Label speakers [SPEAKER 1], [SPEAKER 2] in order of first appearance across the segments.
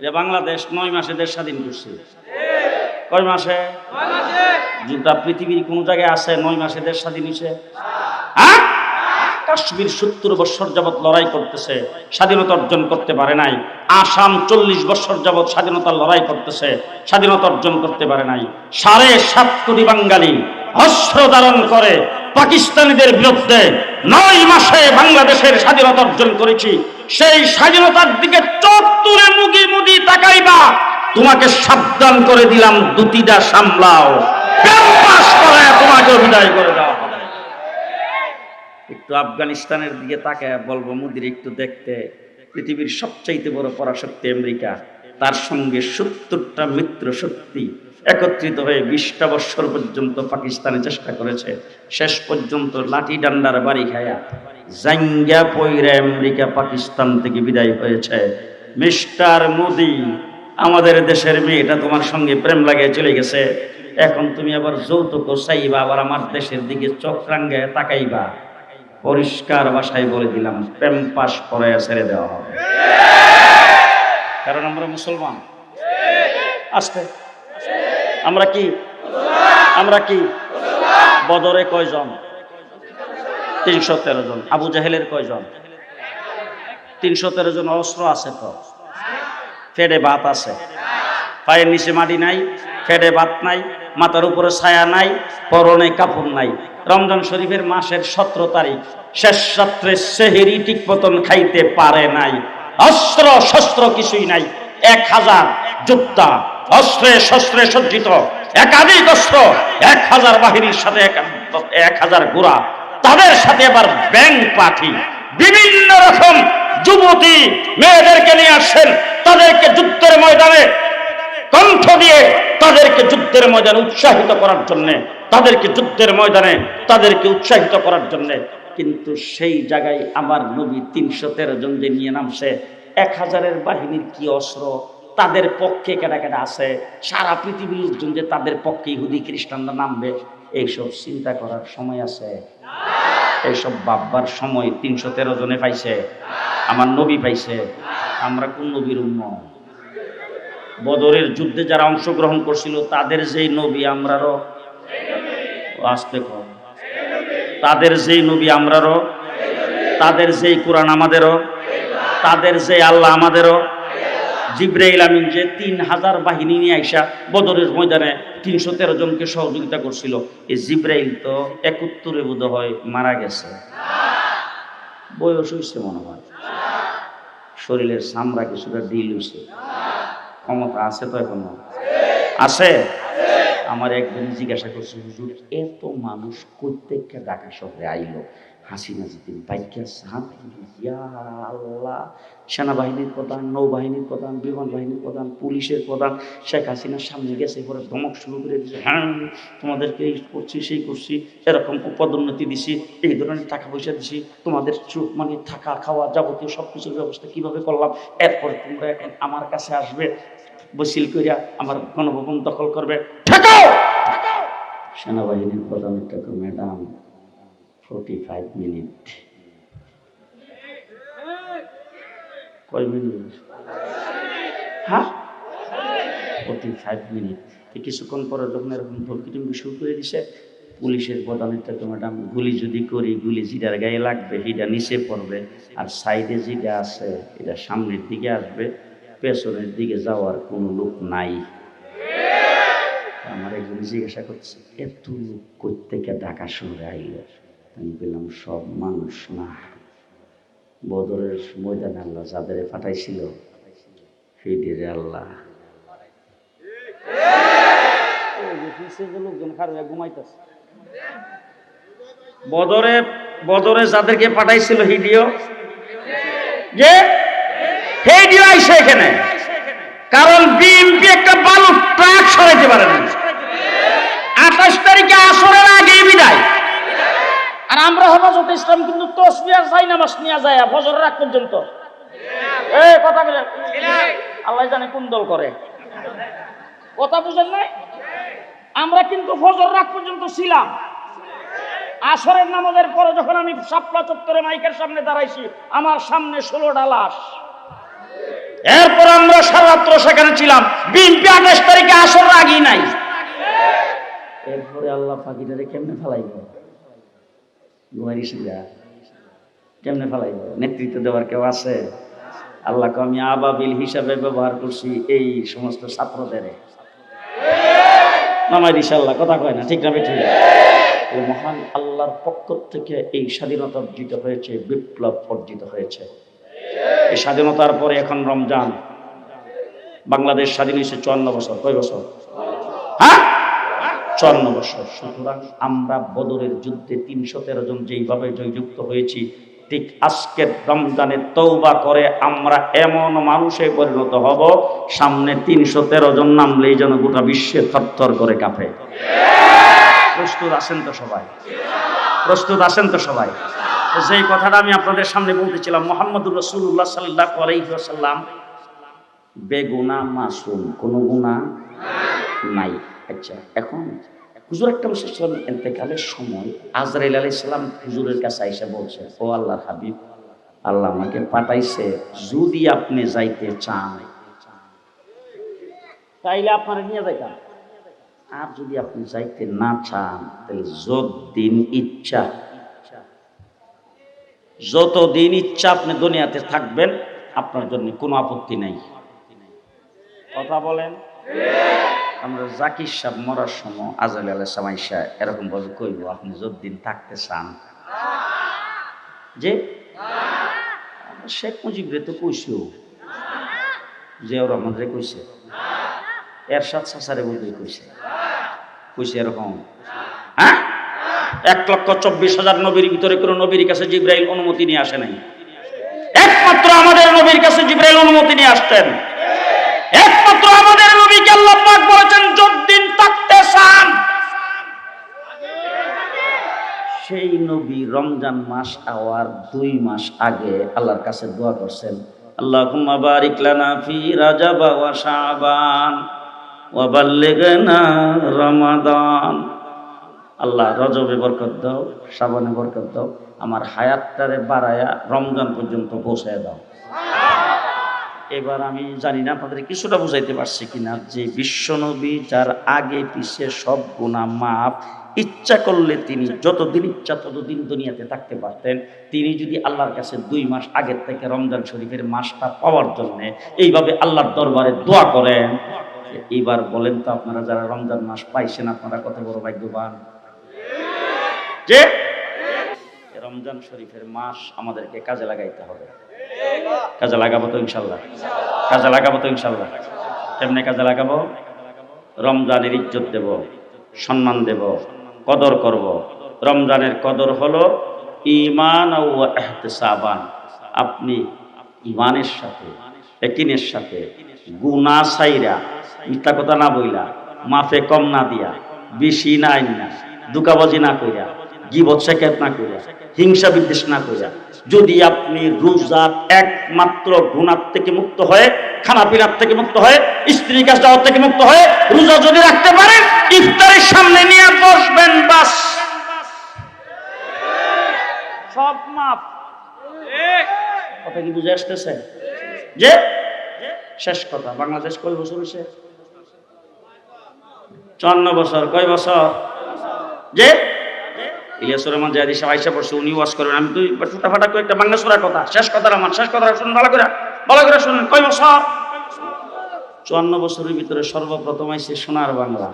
[SPEAKER 1] যে বাংলাদেশ নয় মাসে দেশ স্বাধীন করছে। কয় মাসে? যেটা পৃথিবীর কোন জায়গায় আছে নয় মাসে দেশ স্বাধীন হয়েছে? হ্যাঁ? কাশ্মীর সত্তর বছর যাবৎ লড়াই করতেছে, স্বাধীনতা অর্জন করতে পারে নাই। আসাম চল্লিশ বছর যাবৎ স্বাধীনতার লড়াই করতেছে, স্বাধীনতা অর্জন করতে পারে নাই। সাড়ে সাত কোটি বাঙালি অস্ত্র ধারণ করে পাকিস্তানিদের বিরুদ্ধে নয় মাসে বাংলাদেশের স্বাধীনতা অর্জন করেছি। সেই স্বাধীনতার দিকে চোখ তুলে মুগি মুদি তাকাইবা। তোমাকে সাবধান করে দিলাম দুটিটা সামলাও। তোমাকে বিদায় করে দেওয়া একটু আফগানিস্তানের দিকে তাকায়, বলব মোদির একটু দেখতে। পৃথিবীর সবচাইতে বড় পরাশক্তি আমেরিকা। তার সঙ্গে সত্তরটা মিত্র শক্তি একত্রিত হয়ে বিশটা বৎসর পর্যন্ত পাকিস্তানে চেষ্টা করেছে। শেষ পর্যন্ত লাঠি ডান্ডার বাড়ি খায়া জাঙ্গা পইরা আমেরিকা পাকিস্তান থেকে বিদায় হয়েছে। মিস্টার মোদি, আমাদের দেশের মেয়েটা তোমার সঙ্গে প্রেম লাগিয়ে চলে গেছে। এখন তুমি আবার যৌতুক চাইবা, আবার আমার দেশের দিকে চোখ রাঙ্গায় তাকাইবা। পরিষ্কার ভাষায় বলে দিলাম, প্রেম পাশ করে ছেড়ে দেওয়া হবে। কারণ আমরা মুসলমান। আসতে। আমরা কি? আমরা কি? বদরে কয়জন? তিনশো তেরো জন। আবু জাহেলের কয়জন? তিনশো তেরো জন অস্ত্র আছে তো। ফেডে ভাত আছে। পায়ের নিচে মাটি নাই, ফেডে ভাত নাই, মাথার উপরে ছায়া নাই, পরনে কাপড় নাই। রমজান শরীফের মাসের সতেরো তারিখ। শেষ রাত্রে সেহেরি ঠিক মতন খাইতে পারে নাই। অস্ত্র, শস্ত্র কিছুই নাই। এক হাজার যোদ্ধা। অস্ত্রে শস্ত্রে সজ্জিত, একাধিক অস্ত্র, এক হাজার বাহিনীর সাথে এক- হাজার গোড়া। তাদের সাথে আবার ব্যাংক পাঠি। বিভিন্ন রকম যুবতী মেয়েদেরকে নিয়ে আসছেন। তাদেরকে যুদ্ধের ময়দানে কণ্ঠ দিয়ে তাদেরকে যুদ্ধের ময়দানে উৎসাহিত করার জন্য, তাদেরকে যুদ্ধের ময়দানে তাদেরকে উৎসাহিত করার জন্য। কিন্তু সেই জায়গায় আমার নবী তিনশো তেরো জন যে নিয়ে নামছে, এক হাজারের বাহিনীর কি অস্ত্র? তাদের পক্ষে কেটা কেটা আছে? সারা পৃথিবীর জন যে তাদের পক্ষে ইহুদি, খ্রিস্টানরা নামবে, এইসব চিন্তা করার সময় আছে। এইসব ভাববার সময় তিনশো তেরো জনে পাইছে। আমার নবী পাইছে। আমরা কোন নবীর উন্নয়ন বদরের যুদ্ধে যারা অংশগ্রহণ করছিল, তাদের যেই নবী আমরারও আসতে কম তাদের যেই নবী আমরারও তাদের যেই কোরআন আমাদেরও? তাদের যে আল্লাহ আমাদেরও? জিব্রাইল আমিন যে তিন হাজার বাহিনী নিয়ে আইসা বদরের ময়দানে তিনশো তেরো জনকে সহযোগিতা করছিল। এই জিব্রাইল তো একত্তরে বোধ হয় মারা গেছে। বয়স হয়েছে মনে হয়। শরীরের সামরা কিছুটা ডিল হয়েছে ক্ষমতা আছে তো এখনও? আছে। আমার একজন জিজ্ঞাসা করছে, হুজুর, এত মানুষ প্রত্যেকটা ঢাকা শহরে আইলো। হাসিনা যেদিন বাইকে আল্লাহ, সেনাবাহিনীর প্রধান, নৌবাহিনীর প্রধান, বিমান বাহিনীর প্রধান, পুলিশের প্রধান, শেখ হাসিনার সামনে গেছে, পরে ধমক শুরু করে দিয়েছে হ্যাঁ তোমাদেরকে এই করছি, সেই করছি, এরকম পদোন্নতি দিছি, এই ধরনের টাকা পয়সা দিছি, তোমাদের চোখ মানে থাকা, খাওয়া যাবতীয় সব কিছুর ব্যবস্থা কীভাবে করলাম? এরপরে তোমরা এখন আমার কাছে আসবে বসিল করিয়া আমার গণভবন দখল করবে। সেনাবাহিনীর প্রধান একটা ম্যাডাম ফোর্টি ফাইভ মিনিট। কয় মিনিট হ্যাঁ? Forty five minute. কিছুক্ষণ পরে যখন এরকম ধর্কিটুম্বি শুরু করে দিছে পুলিশের প্রধানের থেকে ম্যাডাম গুলি যদি করি গুলি যেটার গায়ে লাগবে সেটা নিচে পড়বে আর সাইডে যেটা আছে এটা সামনের দিকে আসবে। পেছনের দিকে যাওয়ার কোনো লোক নাই। আমার একজন জিজ্ঞাসা করছে, এত লোক কোথেকে ঢাকা শহরে আইল? আমি বললাম সব মানুষ না। বদরের ময়দানে আল্লাহ যাদের পাঠাইছিল, সেইদের আল্লাহ। ঘুমাইতেছে বদরে বদরে যাদেরকে পাঠাইছিল হিডিও যে আইসে এখানে কারণ বিএনপি একটা বালু ট্রাক সরাইতে পারে না আঠাশ তারিখে আসরের বিদায়। আর আমরা হেফাজত ইসলাম কিন্তু তসবিয়ার যাই নামাজ নিয়ে যায় রাখ পর্যন্ত। কথা আল্লাহ জানে কোন দল করে। কথা বুঝেন নাই? আমরা কিন্তু ফজর রাখ পর্যন্ত ছিলাম। আসরের নামাজের পরে যখন আমি সাপলা চত্বরে মাইকের সামনে দাঁড়াইছি, আমার সামনে ষোলোটা লাশ। এরপর আমরা সারা রাত্র সেখানে ছিলাম। বিএনপি আঠাশ তারিখে আসর আগেই নাই। এরপরে আল্লাহ পাখিটারে কেমনে ফেলাইব? ঘুমারি সিরা কেমনে ফেলাইব? নেতৃত্ব দেওয়ার কেউ আছে? আল্লাহকে আমি আবাবিল হিসাবে ব্যবহার করছি এই সমস্ত ছাত্রদের নামাই দিছে আল্লাহ, কথা কয় না, ঠিক না ঠিক মহান আল্লাহর পক্ষ থেকে এই স্বাধীনতা অর্জিত হয়েছে, বিপ্লব অর্জিত হয়েছে। এই স্বাধীনতার পরে এখন রমজান। বাংলাদেশ স্বাধীন হয়েছে চুয়ান্ন বছর। কয় বছর? হ্যাঁ? চুয়ান্ন বছর। সুতরাং আমরা বদরের যুদ্ধে তিনশো তেরো জন যেইভাবে জয়যুক্ত হয়েছি, ঠিক আজকের রমজানে তৌবা করে আমরা এমন মানুষে পরিণত হব, সামনে তিনশো তেরো জন নামলেই যেন গোটা বিশ্বে থরথর করে কাঁপে। প্রস্তুত আছেন তো সবাই? প্রস্তুত আছেন তো সবাই? যেই কথাটা আমি আপনাদের সামনে বলতেছিলাম, মোহাম্মদুর রসুল্লাহ সাল্লাহ আলাইসাল্লাম বেগুনা মাসুম, কোনো গুণা নাই। আচ্ছা এখন হুজুর একটা ইসলাম এতেকালের সময় আজরাইল আলাই ইসলাম হুজুরের কাছে আইসা বলছে, ও আল্লাহর হাবিব, আল্লাহ আমাকে পাঠাইছে যদি আপনি যাইতে চান। তাইলে আপনারা নিয়ে যাইতাম। আর যদি আপনি যাইতে না চান তাহলে যতদিন ইচ্ছা যতদিন ইচ্ছা আপনি দুনিয়াতে থাকবেন, আপনার জন্য কোনো আপত্তি নাই। কথা বলেন? আমরা জাকির সাহেব মরার সময় আজাল আল্লাহ সামাইশা এরকম ভাবে কইব, আপনি যতদিন থাকতে চান। যে শেখ মুজিব রে তো কইছিও জিয়াউর রহমান রে কইছে। এরশাদ সাসারে বলতে কইছে। কইছে এরকম। হ্যাঁ? এক লক্ষ চব্বিশ হাজার নবীর ভিতরে কোনো নবীর কাছে জিব্রাইল অনুমতি নিয়ে আসে নাই। একমাত্র আমাদের নবীর কাছে জিব্রাইল অনুমতি নিয়ে আসতেন একমাত্র আমাদের নবীকে আল্লাহ পাক বলেছেন যতদিন থাকতে চান। সেই নবী রমজান মাস আওয়ার দুই মাস আগে আল্লাহর কাছে দোয়া করছেন, আল্লাহুম্মা বারিক লানা ফি রাজাব ওয়া শাবান ওয়া বাল্লিগনা রমাদান। আল্লাহ রজবে বরকত দাও, শ্রাবণে বরকত দাও, আমার হায়াতটারে বাড়ায়া রমজান পর্যন্ত পৌঁছায় দাও। এবার আমি জানি না আপনাদের কিছুটা বুঝাইতে পারছি কিনা, যে বিশ্বনবী যার আগে পিছে সব গুণা মাপ ইচ্ছা করলে তিনি যতদিন ইচ্ছা ততদিন দুনিয়াতে থাকতে পারতেন, তিনি যদি আল্লাহর কাছে দুই মাস আগের থেকে রমজান শরীফের মাসটা পাওয়ার জন্য এইভাবে আল্লাহর দরবারে দোয়া করেন এইবার বলেন তো আপনারা যারা রমজান মাস পাইছেন, আপনারা কত বড় ভাগ্যবান। যে? রমজান শরীফের মাস আমাদেরকে কাজে লাগাইতে হবে। কাজে লাগাবো তো ইনশাল্লাহ। কাজে লাগাবো তো ইনশাল্লাহ। কেমনে কাজে লাগাবো? রমজানের ইজ্জত দেব, সম্মান দেব, কদর করব। রমজানের কদর হলো ইমান ও আপনি ইমানের সাথে, একিনের সাথে গুনা সাইরা মিথ্যা কথা না বইলা, মাফে কম না দিয়া, বেশি না আইন না দুকাবাজি না কইরা গিবত শেখাত না কইরা হিংসা বিদ্বেষ না কইরা যদি আপনি রোজার একমাত্র গুণার থেকে মুক্ত হয়ে খানা পিনার থেকে মুক্ত হয়ে স্ত্রী কাজ যাওয়ার থেকে মুক্ত হয়ে রোজা যদি রাখতে পারেন, ইফতারের সামনে নিয়ে বসবেন, বাস। বুঝে আসতেছে? যে? শেষ কথা, বাংলাদেশ কয় বছর চুয়ান্ন বছর, কয় বছর? যে? ইলিয়াসুর রহমান পড়ছে উনি করবেন আমি ফাটা করে একটা বাংলা কথা। শেষ কথা আমার, শেষ কথা শুনুন, ভালো করে ভালো করে শুনুন। কয় বছর? চুয়ান্ন বছরের ভিতরে সর্বপ্রথম আইসে সোনার বাংলা।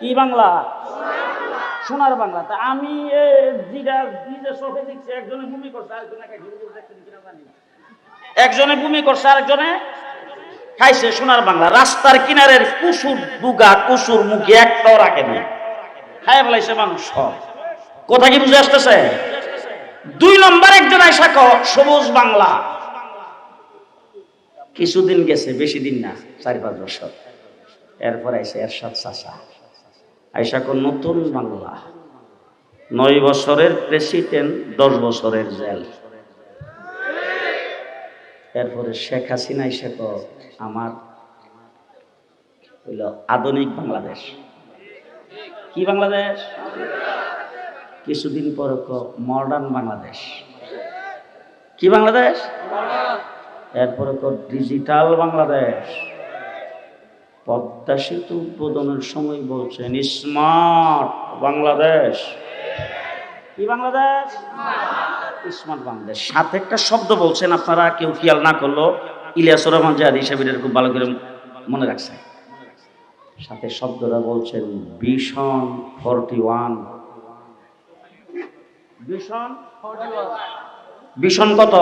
[SPEAKER 1] কি বাংলা? সোনার বাংলা। তা আমি যেটা নিজের চোখে দেখছি, একজনে ভূমি করছে আরেকজনে একজনে ভূমি করছে, আরেকজনে খাইছে সোনার বাংলা। রাস্তার কিনারের কুসুর দুগা, কুসুর মুখে একটাও রাখে না খায় ফেলাইছে মানুষ সব। কথা কি বুঝে আসতেছে? দুই নম্বর একজন আইসা ক সবুজ বাংলা। কিছুদিন গেছে, বেশি দিন না, চার পাঁচ বছর। এরপর আইসে এরশাদ চাষা আইসা কো নতুন বাংলা। নয় বছরের প্রেসিডেন্ট দশ বছরের জেল। এরপরে শেখ হাসিনা আইসা আমার হইল আধুনিক বাংলাদেশ। কি বাংলাদেশ? কিছুদিন পর মডার্ন বাংলাদেশ। কি বাংলাদেশ? এরপরে ডিজিটাল বাংলাদেশ। পদ্মা সেতু উদ্বোধনের সময় বলছেন, স্মার্ট বাংলাদেশ। কি বাংলাদেশ? স্মার্ট বাংলাদেশ। সাথে একটা শব্দ বলছেন আপনারা, কেউ খেয়াল না করল। ইলিয়াসুর রহমান জাহাদ এটা খুব ভালো করে মনে রাখছে। সাথে শব্দটা বলছেন, ভীষণ ফর্টি ওয়ান। ভীষণ কত?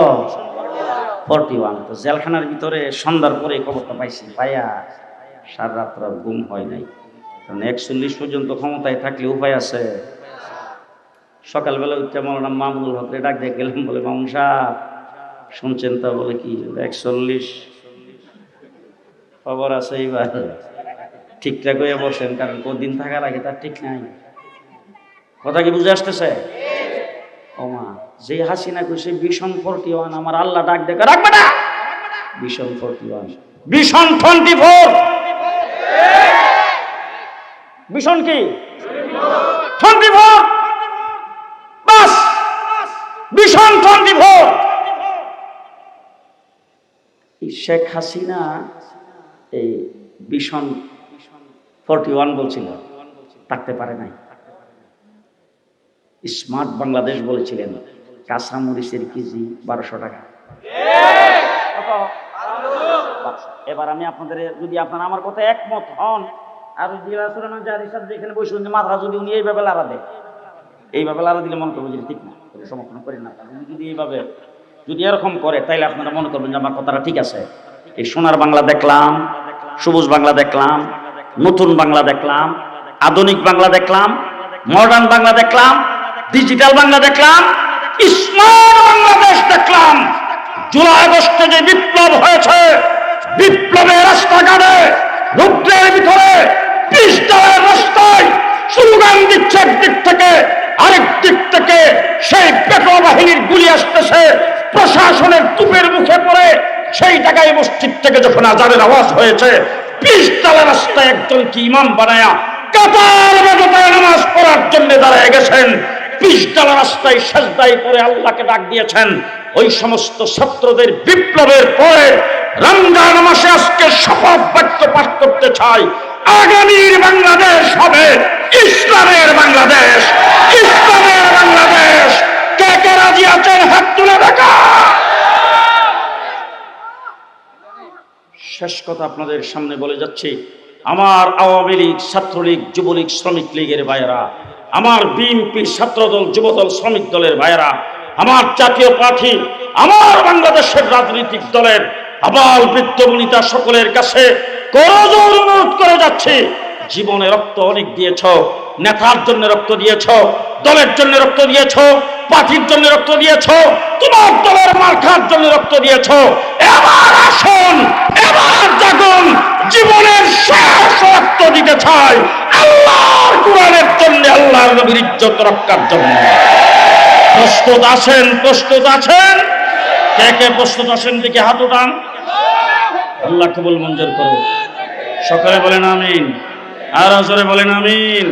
[SPEAKER 1] Forty one. তো জেলখানার ভিতরে সন্ধ্যার পরে খবরটা পাইছি পাইয়া সারা রাত্র ঘুম হয় নাই। কারণ একচল্লিশ পর্যন্ত ক্ষমতায় থাকলে উপায় আছে। সকালবেলা উঠতে মামুল হকরে ডাক দিয়ে গেলাম বলে, মামুন সাহেব শুনছেন তা বলে কি একচল্লিশ। খবর আছে এইবার। ঠিকঠাক হয়ে বসেন, কারণ কদিন থাকার আগে তার ঠিক নাই। কথা কি বুঝে আসতেছে? ও মা যে হাসিনা কইছে, ভীষণ ফোরটি ওয়ান আমার আল্লাহ ডাক দেখে রাখবে না ভীষণ ফোরটি ওয়ান ভীষণ টোয়েন্টি ফোর ভীষণ কি? টোয়েন্টি ফোর বাস! ভীষণ টোয়েন্টি ফোর শেখ হাসিনা এই ভীষণ ফোরটি ওয়ান বলছিল, থাকতে পারে নাই। স্মার্ট বাংলাদেশ বলেছিলেন কাঁচা মরিচের কেজি বারোশো টাকা। এবার আমি আপনাদের, যদি আপনারা আমার কথা একমত হন, আর যেখানে বসে মাথা যদি উনি এইভাবে লাড়া দেয়। এইভাবে লাড়া দিলে মনে করব যে ঠিক না সমর্থন করেন না। উনি যদি এইভাবে যদি এরকম করে, তাইলে আপনারা মনে করবেন যে আমার কথাটা ঠিক আছে। এই সোনার বাংলা দেখলাম, সবুজ বাংলা দেখলাম, নতুন বাংলা দেখলাম, আধুনিক বাংলা দেখলাম মডার্ন বাংলা দেখলাম ডিজিটাল বাংলা দেখলাম স্মার্ট বাংলাদেশ দেখলাম। জুলাই আগস্টে যে বিপ্লব হয়েছে, বিপ্লবের রাস্তাঘাটে, রুদ্রের ভিতরে পিস্টলের রাস্তায় স্লোগান দিচ্ছে একদিক থেকে, আরেক দিক থেকে সেই পেট্রোল বাহিনীর গুলি আসতেছে। প্রশাসনের তুপের মুখে পড়ে সেই জায়গায় মসজিদ থেকে যখন আজানের আওয়াজ হয়েছে পিস্টলের রাস্তায় একজন কি ইমাম বানায়া কাতার বেদতায় নামাজ পড়ার জন্য দাঁড়ায় গেছেন। পিস্টল রাস্তায় সেজদাই করে আল্লাহকে ডাক দিয়েছেন। ওই সমস্ত ছাত্রদের বিপ্লবের পরে রমজান মাসে আজকে শপথ বাক্য পাঠ করতে চাই। আগামীর বাংলাদেশ হবে ইসলামের বাংলাদেশ। বাংলাদেশ কে রাজি আছেন, হাত তুলে দেখা। শেষ কথা আপনাদের সামনে বলে যাচ্ছি, আমার আওয়ামী লীগ, ছাত্রলীগ, যুবলীগ, শ্রমিক লীগের ভাইয়েরা, আমার বিএনপি ছাত্রদল, যুবদল, শ্রমিক দলের ভাইয়েরা, আমার জাতীয় পার্টি, আমার বাংলাদেশের রাজনৈতিক দলের আবাল বৃদ্ধ বনিতা সকলের কাছে করজোর অনুরোধ করে যাচ্ছি। জীবনে রক্ত অনেক দিয়েছ নেতার জন্য রক্ত দিয়েছ, দলের জন্য রক্ত দিয়েছ, পার্টির জন্য রক্ত দিয়েছ, তোমার দলের মার্কার জন্য রক্ত দিয়েছ। এবার আসুন, এবার জাগুন, জীবনের শেষ রক্ত দিতে চাই আল্লাহর কোরআনের জন্য, আল্লাহর নবীর ইজ্জত রক্ষার জন্য। প্রস্তুত আছেন প্রস্তুত আছেন? কে কে প্রস্তুত আছেন? দিকে হাত উঠান। আল্লাহ কবুল মঞ্জুর করো সকালে বলেন আমিন। আর আসরে বলেন আমিন।